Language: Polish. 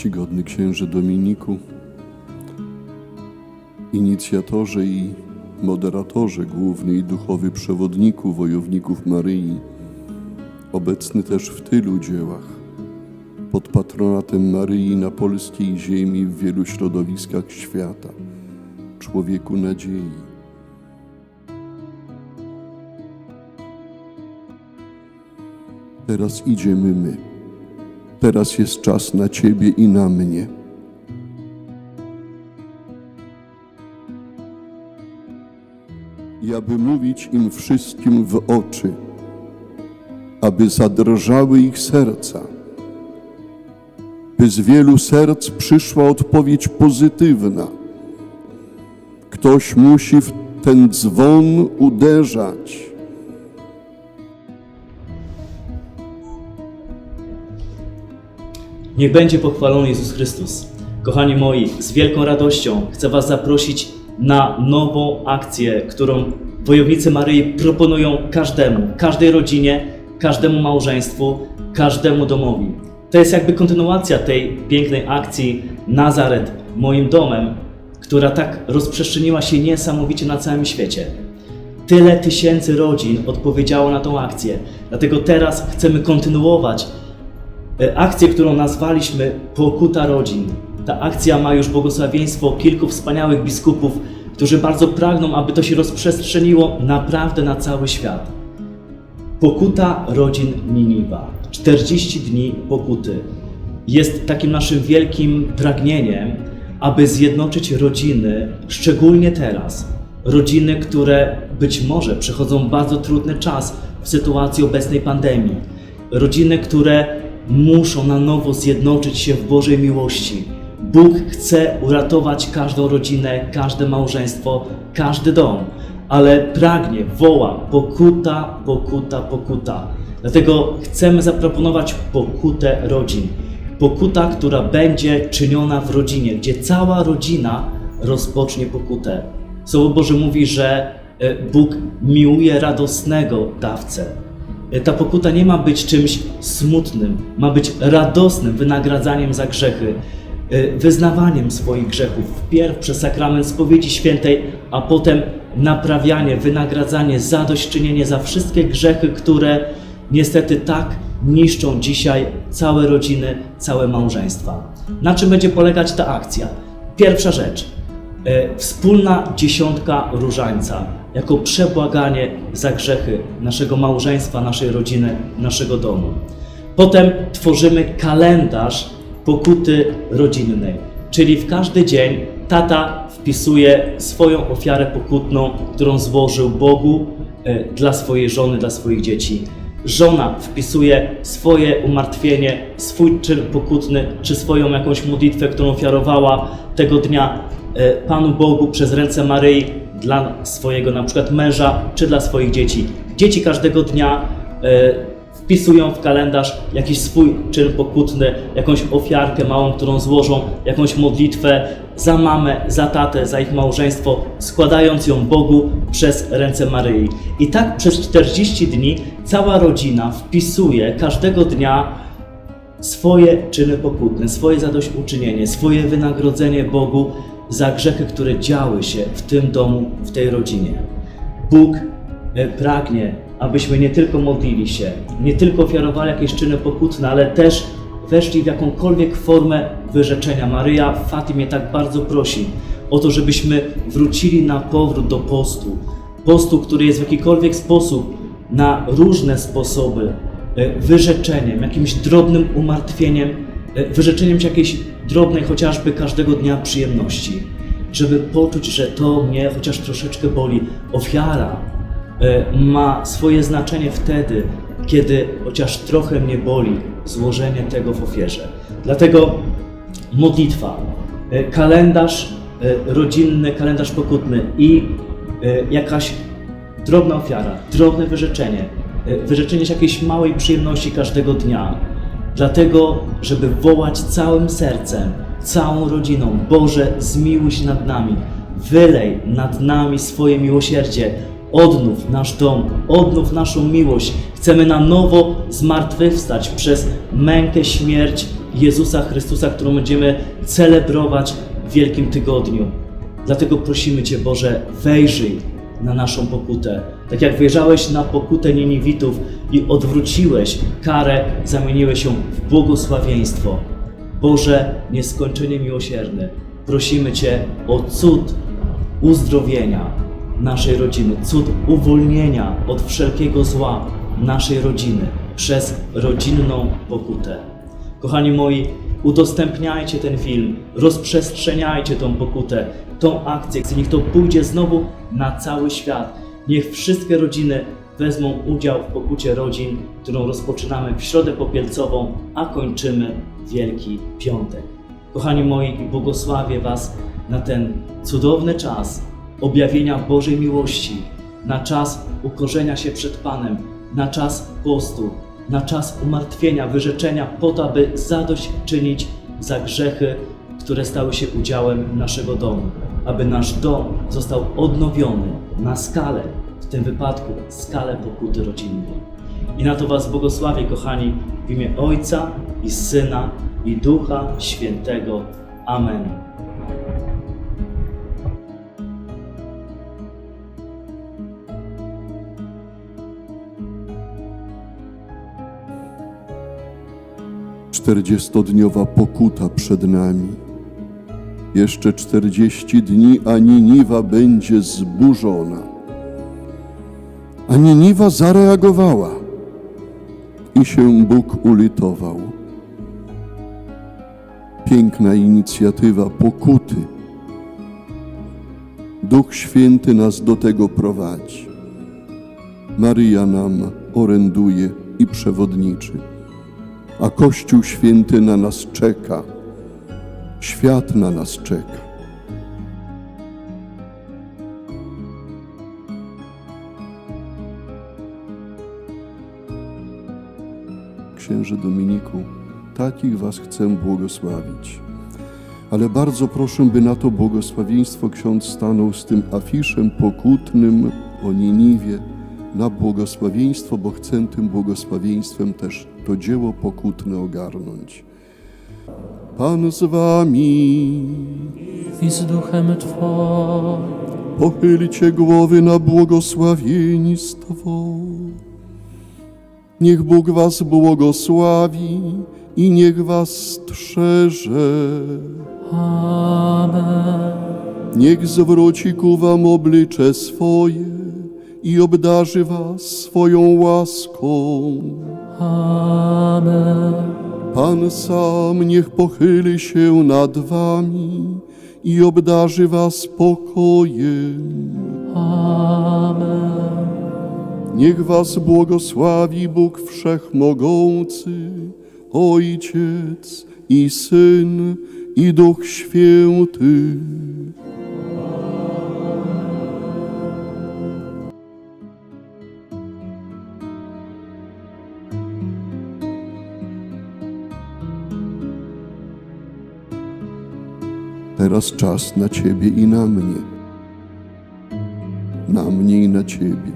czcigodny księże Dominiku, inicjatorze i moderatorze główny i duchowy przewodniku wojowników Maryi, obecny też w tylu dziełach, pod patronatem Maryi na polskiej ziemi w wielu środowiskach świata, człowieku nadziei. Teraz idziemy my. Teraz jest czas na Ciebie i na mnie. I aby mówić im wszystkim w oczy, aby zadrżały ich serca, by z wielu serc przyszła odpowiedź pozytywna. Ktoś musi w ten dzwon uderzać. Niech będzie pochwalony Jezus Chrystus. Kochani moi, z wielką radością chcę Was zaprosić na nową akcję, którą wojownicy Maryi proponują każdemu, każdej rodzinie, każdemu małżeństwu, każdemu domowi. To jest jakby kontynuacja tej pięknej akcji Nazaret moim domem, która tak rozprzestrzeniła się niesamowicie na całym świecie. Tyle tysięcy rodzin odpowiedziało na tą akcję. Dlatego teraz chcemy kontynuować akcję, którą nazwaliśmy Pokuta Rodzin. Ta akcja ma już błogosławieństwo kilku wspaniałych biskupów, którzy bardzo pragną, aby to się rozprzestrzeniło naprawdę na cały świat. Pokuta rodzin Niniwa. 40 dni pokuty. Jest takim naszym wielkim pragnieniem, aby zjednoczyć rodziny, szczególnie teraz. Rodziny, które być może przechodzą bardzo trudny czas w sytuacji obecnej pandemii. Rodziny, które muszą na nowo zjednoczyć się w Bożej miłości. Bóg chce uratować każdą rodzinę, każde małżeństwo, każdy dom ale pragnie, woła pokuta, pokuta, pokuta. Dlatego chcemy zaproponować pokutę rodzin. Pokuta, która będzie czyniona w rodzinie, gdzie cała rodzina rozpocznie pokutę. Słowo Boże mówi, że e, Bóg miłuje radosnego dawcę. E, Ta pokuta nie ma być czymś smutnym, ma być radosnym wynagradzaniem za grzechy, e, wyznawaniem swoich grzechów, wpierw przez sakrament spowiedzi świętej, a potem naprawianie, wynagradzanie, zadośćczynienie za wszystkie grzechy, które niestety tak niszczą dzisiaj całe rodziny, całe małżeństwa. Na czym będzie polegać ta akcja? Pierwsza rzecz. E, Wspólna dziesiątka różańca jako przebłaganie za grzechy naszego małżeństwa, naszej rodziny, naszego domu. Potem tworzymy kalendarz pokuty rodzinnej, czyli w każdy dzień tata wpisuje swoją ofiarę pokutną, którą złożył Bogu e, dla swojej żony, dla swoich dzieci. Żona wpisuje swoje umartwienie, swój czyn pokutny, czy swoją jakąś modlitwę, którą ofiarowała tego dnia e, Panu Bogu przez ręce Maryi dla swojego na przykład męża, czy dla swoich dzieci. Dzieci każdego dnia e, wpisują w kalendarz jakiś swój czyn pokutny, jakąś ofiarkę małą, którą złożą, jakąś modlitwę za mamę, za tatę, za ich małżeństwo, składając ją Bogu przez ręce Maryi. I tak przez 40 dni cała rodzina wpisuje każdego dnia swoje czyny pokutne, swoje zadośćuczynienie, swoje wynagrodzenie Bogu za grzechy, które działy się w tym domu, w tej rodzinie. Bóg e, pragnie, abyśmy nie tylko modlili się, nie tylko ofiarowali jakieś czyny pokutne, ale też weszli w jakąkolwiek formę wyrzeczenia. Maryja w Fatimie tak bardzo prosi o to, żebyśmy wrócili na powrót do postu. Postu, który jest w jakikolwiek sposób, na różne sposoby, e, wyrzeczeniem, jakimś drobnym umartwieniem, e, wyrzeczeniem się jakiejś drobnej, chociażby każdego dnia przyjemności, żeby poczuć, że to mnie chociaż troszeczkę boli. Ofiara e, ma swoje znaczenie wtedy, kiedy chociaż trochę mnie boli złożenie tego w ofierze. Dlatego modlitwa, e, kalendarz e, rodzinny, kalendarz pokutny i jakaś drobna ofiara, drobne wyrzeczenie, wyrzeczenie jakiejś małej przyjemności każdego dnia. Dlatego, żeby wołać całym sercem, całą rodziną, Boże, zmiłuj się nad nami, wylej nad nami swoje miłosierdzie, odnów nasz dom, odnów naszą miłość. Chcemy na nowo zmartwychwstać przez mękę, śmierć Jezusa Chrystusa, którą będziemy celebrować w Wielkim Tygodniu. Dlatego prosimy Cię, Boże, wejrzyj na naszą pokutę. Tak jak wyjrzałeś na pokutę Niniwitów i odwróciłeś karę, zamieniłeś ją w błogosławieństwo. Boże, nieskończenie miłosierny, prosimy Cię o cud uzdrowienia naszej rodziny, cud uwolnienia od wszelkiego zła naszej rodziny przez rodzinną pokutę. Kochani moi, udostępniajcie ten film, rozprzestrzeniajcie tą pokutę, tą akcję, niech to pójdzie znowu na cały świat. Niech wszystkie rodziny wezmą udział w pokucie rodzin, którą rozpoczynamy w Środę Popielcową, a kończymy Wielki Piątek. Kochani moi, błogosławię Was na ten cudowny czas objawienia Bożej miłości, na czas ukorzenia się przed Panem, na czas postu, na czas umartwienia, wyrzeczenia, po to, aby zadośćczynić za grzechy, które stały się udziałem naszego domu, aby nasz dom został odnowiony na skalę, w tym wypadku skalę pokuty rodzinnej. I na to Was błogosławię, kochani, w imię Ojca i Syna i Ducha Świętego. Amen. Czterdziestodniowa pokuta przed nami. Jeszcze czterdzieści dni, a Niniwa będzie zburzona. A Niniwa zareagowała i się Bóg ulitował. Piękna inicjatywa pokuty. Duch Święty nas do tego prowadzi. Maryja nam oręduje i przewodniczy a Kościół Święty na nas czeka. Świat na nas czeka. Księże Dominiku, takich Was chcę błogosławić. Ale bardzo proszę, by na to błogosławieństwo ksiądz stanął z tym afiszem pokutnym o Niniwie na błogosławieństwo, bo chcę tym błogosławieństwem też to dzieło pokutne ogarnąć. Pan z wami, i z duchem Twoim. pochylcie głowy na błogosławieństwo. Niech Bóg was błogosławi i niech was strzeże. Amen. Niech zwróci ku wam oblicze swoje i obdarzy was swoją łaską. Amen. Pan sam niech pochyli się nad wami i obdarzy was pokojem. Amen. Niech was błogosławi Bóg Wszechmogący, Ojciec i Syn i Duch Święty. Teraz czas na Ciebie i na mnie. Na mnie i na Ciebie.